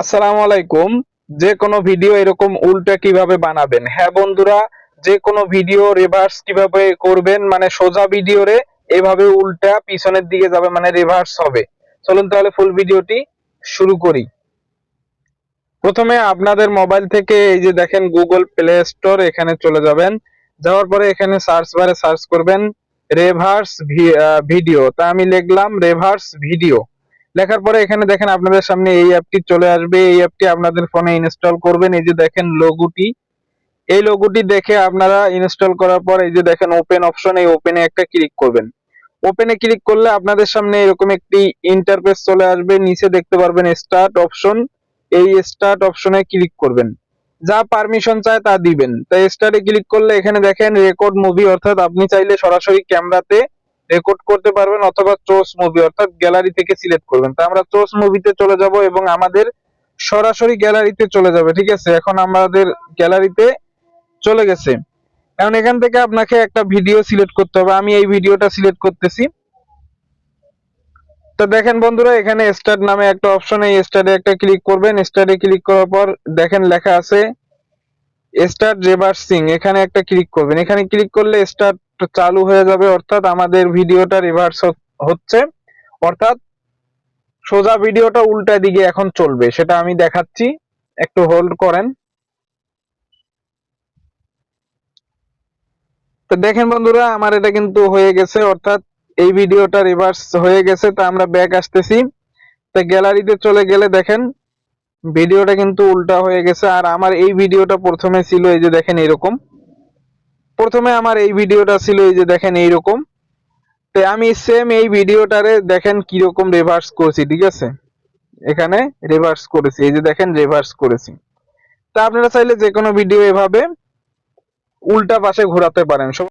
আসসালামু আলাইকুম। যে কোনো ভিডিও এরকম উল্টা কীভাবে বানাবেন? হ্যাঁ বন্ধুরা, যে কোনো ভিডিও রিভার্স কীভাবে করবেন মানে সোজা ভিডিও রে এভাবে উল্টা পিছনের দিকে যাবে মানে রিভার্স হবে। চলুন তাহলে ফুল ভিডিওটি শুরু করি। প্রথমে আপনাদের মোবাইল থেকে এই যে দেখেন গুগল প্লে স্টোর এখানে চলে যাবেন। যাওয়ার পরে এখানে সার্চ বারে সার্চ করবেন রেভার্স ভিডিও তা আমি লিখলাম রেভার্স ভিডিও লেখার পরে এখানে দেখেন আপনাদের সামনে এই অ্যাপটি চলে আসবে। এই অ্যাপটি আপনাদের ফোনে ইনস্টল করবেন। এই যে দেখেন লোগোটি এই লোগোটি দেখে আপনারা ইনস্টল করার পর এই যে দেখেন ওপেন অপশন এই ওপেনে একটা ক্লিক করবেন। ওপেনে ক্লিক করলে আপনাদের সামনে এরকম একটি ইন্টারফেস চলে আসবে। নিচে দেখতে পারবেন স্টার্ট অপশন এই স্টার্ট অপশনে ক্লিক করবেন। যা পারমিশন চায় তা দিবেন। তাই স্টার্টে ক্লিক করলে এখানে দেখেন রেকর্ড মুভি অর্থাৎ আপনি চাইলে সরাসরি ক্যামেরাতে রেকর্ড করতে পারবেন অথবা চোস মুভি অর্থাৎ গ্যালারি থেকে সিলেক্ট করবেন। তো আমরা চোস মুভিতে চলে যাব এবং আমাদের সরাসরি গ্যালারিতে চলে যাবে, ঠিক আছে? এখন আমাদের গ্যালারিতে চলে গেছে। এখন এখান থেকে আপনাকে একটা ভিডিও সিলেক্ট করতে হবে। আমি এই ভিডিওটা সিলেক্ট করতেছি। তো দেখেন বন্ধুরা, এখানে স্টার্ট নামে একটা অপশন এই স্টার্টে একটা ক্লিক করবেন। স্টার্টে ক্লিক করার পর দেখেন লেখা আছে স্টার্ট রিভার্সিং এখানে একটা ক্লিক করবেন। এখানে ক্লিক করলে স্টার্ট চালু হয়ে যাবে, অর্থাৎ আমাদের ভিডিওটা রিভার্স হচ্ছে। অর্থাৎ সোজা ভিডিওটা উল্টা দিকে এখন চলবে, সেটা আমি দেখাচ্ছি। একটু হোল্ড করেন। তো দেখেন বন্ধুরা, আমার এটা কিন্তু হয়ে গেছে, অর্থাৎ এই ভিডিওটা রিভার্স হয়ে গেছে, তা আমরা ব্যাক আসতেছি। তো গ্যালারিতে চলে গেলে দেখেন, ভিডিওটা কিন্তু উল্টা হয়ে গেছে, আর আমার এই ভিডিওটা প্রথমে ছিল, এই যে দেখেন এরকম। প্রথমে আমার এই ভিডিওটা ছিল এই যে দেখেন এইরকম। তো আমি সেম এই ভিডিওটারে দেখেন কীরকম রিভার্স করেছি, ঠিক আছে? এখানে রিভার্স করেছি, এই যে দেখেন রিভার্স করেছি। তা আপনারা চাইলে যে কোনো ভিডিও এভাবে উল্টা পাশে ঘোরাতে পারেন।